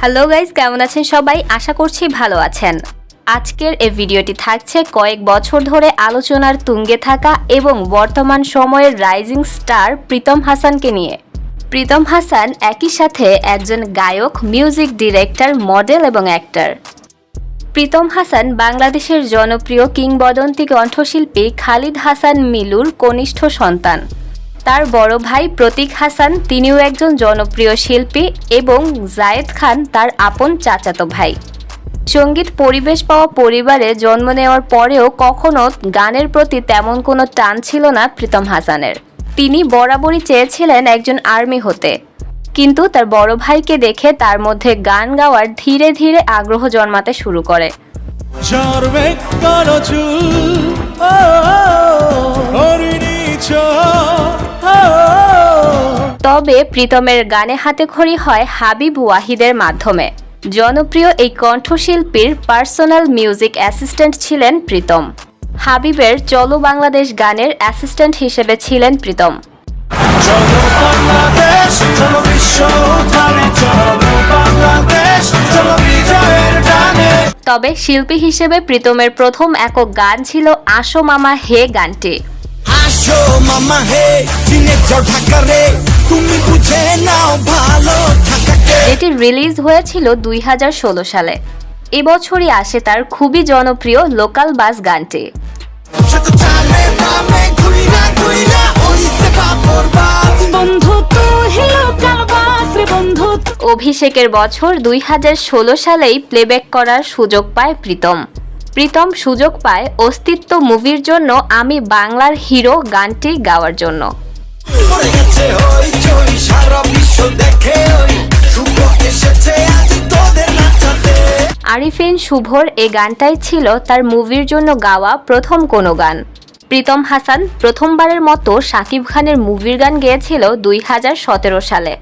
Hello guys কেমন আছেন সবাই? আশা করছি ভালো আছেন। আজকের এই ভিডিওটি থাকছে কয়েক বছর ধরে আলোচনার তুঙ্গে থাকা এবং বর্তমান সময়ের রাইজিং স্টার প্রীতম হাসানকে নিয়ে। প্রীতম হাসান একই সাথে একজন গায়ক মিউজিক ডিরেক্টর মডেল এবং অ্যাক্টর প্রীতম হাসান বাংলাদেশের জনপ্রিয় কিংবদন্তি কণ্ঠশিল্পী খালিদ হাসান মিলুর কনিষ্ঠ সন্তান। তার বড় ভাই প্রতীক হাসান, তিনিও একজন জনপ্রিয় শিল্পী, এবং জায়েদ খান তার আপন চাচাতো ভাই। সংগীত পরিবেশ পাওয়া পরিবারে জন্ম নেওয়ার পরেও কখনো গানের প্রতি তেমন কোনো টান ছিল না প্রীতম হাসানের। তিনি বরাবরই চেয়েছিলেন একজন আর্মি হতে। কিন্তু তার বড় ভাইকে দেখে তার মধ্যে গান গাওয়ার ধীরে ধীরে আগ্রহ জন্মাতে শুরু করে। তবে প্রীতমের গানে হাতে খড়ি হয় হাবিব ওয়াহিদের মাধ্যমে। জনপ্রিয় এই কণ্ঠশিল্পীর পার্সোনাল মিউজিক অ্যাসিস্ট্যান্ট ছিলেন প্রীতম। হাবিবের চলো বাংলাদেশ গানের অ্যাসিস্ট্যান্ট হিসেবে ছিলেন প্রীতম। তবে শিল্পী হিসেবে প্রীতমের প্রথম একক গান ছিল আসো মামা হে গানটি। মামা হে ঢাকা রে তুমি বুঝে নাও ভালো থাকাকে যেটি রিলিজ হয়েছিল দুই হাজার ষোলো সালে। এবছরই আসে তার খুবই জনপ্রিয় লোকাল বাস গানটি। অভিষেকের বছর দুই হাজার ষোলো সালেই প্লেব্যাক করার সুযোগ পায় প্রীতম। প্রীতম সুযোগ পায় অস্তিত্ব মুভির জন্য আমি বাংলার হিরো গানটি গাওয়ার জন্য। আরিফিন শুভর এই গানটাই ছিল তার মুভির জন্য গাওয়া প্রথম কোনো গান। প্রীতম হাসান প্রথমবারের মতো শাকিব খানের মুভির গান গেয়েছিল দুই হাজার সতেরো সালে।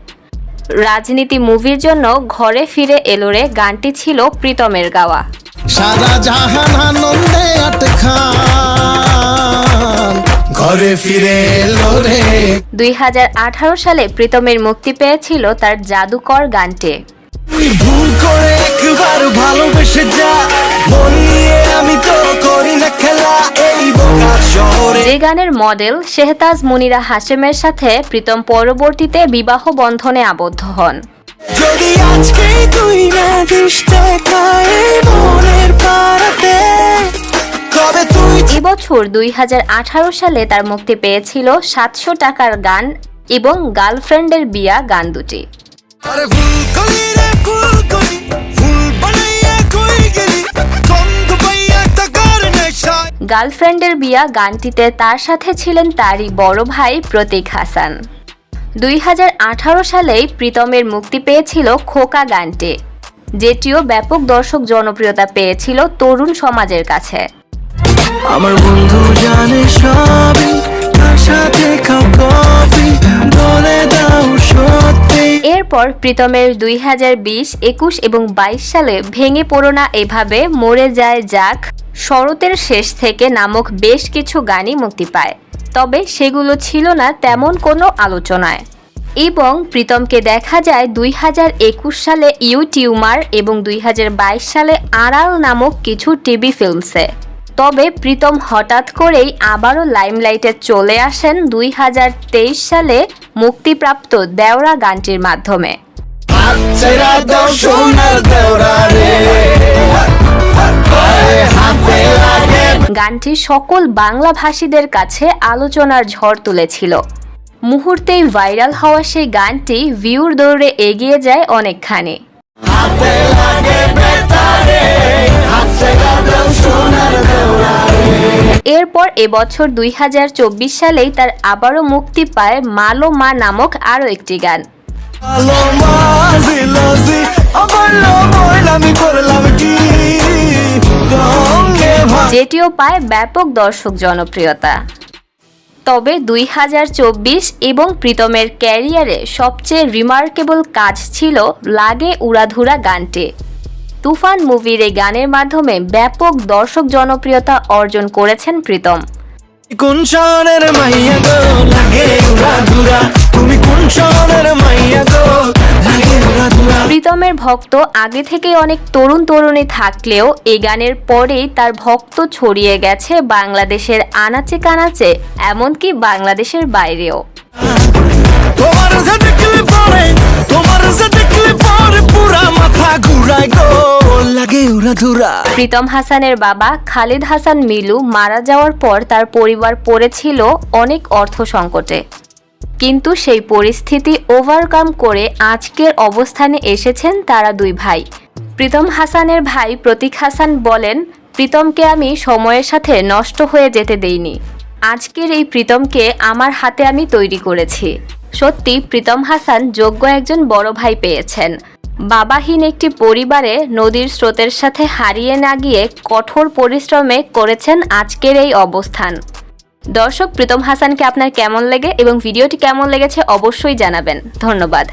রাজনীতি মুভির জন্য ঘরে ফিরে এলোরে গানটি ছিল প্রীতমের গাওয়া। সারা জাহান আনন্দে আটখান। ঘরে ফিরে এলো রে। দুই সালে প্রীতমের মুক্তি পেয়েছিল তার জাদুকর গানটি। ভুল করে একবার ভালোবেসে যা মন নিয়ে আমি তো করি না খেলা। এই বোকা শহরে যে গানের মডেল শেহতাজ মুনিরা হাশেমের সাথে প্রীতম পরবর্তীতে বিবাহ বন্ধনে আবদ্ধ হন। যদি আজকে তুই না দিস তুই এবছর দুই সালে তার মুক্তি পেয়েছিল সাতশো টাকার গান এবং গার্লফ্রেন্ডের বিয়া গান দুটি। গার্লফ্রেন্ডের বিয়া গানটিতে তার সাথে ছিলেন তারই বড় ভাই প্রতীক হাসান। দুই হাজার আঠারো সালেই প্রীতমের মুক্তি পেয়েছিল খোকা গানটি যেটিও ব্যাপক দর্শক জনপ্রিয়তা পেয়েছিল তরুণ সমাজের কাছে। আমার বন্ধু জানে সবই, তার সাথে খাও কফি বলে দাও সত্যি। এরপর প্রীতমের দুই হাজার বিশ, একুশ এবং বাইশ সালে ভেঙে পড়ো না এভাবে মরে যায় যাক, শরতের শেষ থেকে নামক বেশ কিছু গানই মুক্তি পায়। তবে সেগুলো ছিল না তেমন কোনো আলোচনায়। এবং প্রীতমকে দেখা যায় দুই হাজার একুশ সালে ইউ টিউমার এবং দুই হাজার বাইশ সালে আড়াল নামক কিছু টিভি ফিল্মসে। তবে প্রীতম হঠাৎ করেই আবারও লাইমলাইটে চলে আসেন দুই হাজার তেইশ সালে মুক্তিপ্রাপ্ত দেওরা গানটির মাধ্যমে। গানটি সকল বাংলা ভাষীদের কাছে আলোচনার ঝড় তুলেছিল। মুহূর্তেই ভাইরাল হওয়া সেই গানটি ভিউর দৌড়ে এগিয়ে যায় অনেকখানি। এরপর এবছর দুই হাজার চব্বিশ সালেই তার আবারও মুক্তি পায় মালো মা নামক আরও একটি গান। যেটিও পায় ব্যাপক দর্শক জনপ্রিয়তা। তবে দুই হাজার চব্বিশ এবং প্রীতমের ক্যারিয়ারে সবচেয়ে রিমার্কেবল কাজ ছিল লাগে উড়াধুরা গানটি। তুফান মুভির এই গানের মাধ্যমে ব্যাপক দর্শক জনপ্রিয়তা অর্জন করেছেন প্রীতম। কোন শহরের মাইয়া গো? লাগে উড়া তুমি কোন শহরের মাইয়া গো? লাগে উড়া প্রীতমের ভক্ত আগে থেকে অনেক তরুণ তরুণী থাকলেও এই গানের পরেই তার ভক্ত ছড়িয়ে গেছে বাংলাদেশের আনাচে কানাচে এমনকি বাংলাদেশের বাইরেও। তোমার ধুরা প্রীতম হাসানের বাবা খালিদ হাসান মিলু মারা যাওয়ার পর তার পরিবার পড়েছিল অনেক অর্থ সংকটে। কিন্তু সেই পরিস্থিতি ওভারকাম করে আজকের অবস্থানে এসেছেন তারা দুই ভাই। প্রীতম হাসানের ভাই প্রতীক হাসান বলেন, প্রীতমকে আমি সময়ের সাথে নষ্ট হয়ে যেতে দেইনি। আজকের এই প্রীতমকে আমার হাতে আমি তৈরি করেছি। সত্যি প্রীতম হাসান যোগ্য একজন বড় ভাই পেয়েছেন। বাবাহীন একটি পরিবারে নদীর স্রোতের সাথে হারিয়ে না গিয়ে কঠোর পরিশ্রমে করেছেন আজকের এই অবস্থান। দর্শক, প্রীতম হাসানকে আপনার কেমন লেগে এবং ভিডিওটি কেমন লেগেছে অবশ্যই জানাবেন। ধন্যবাদ।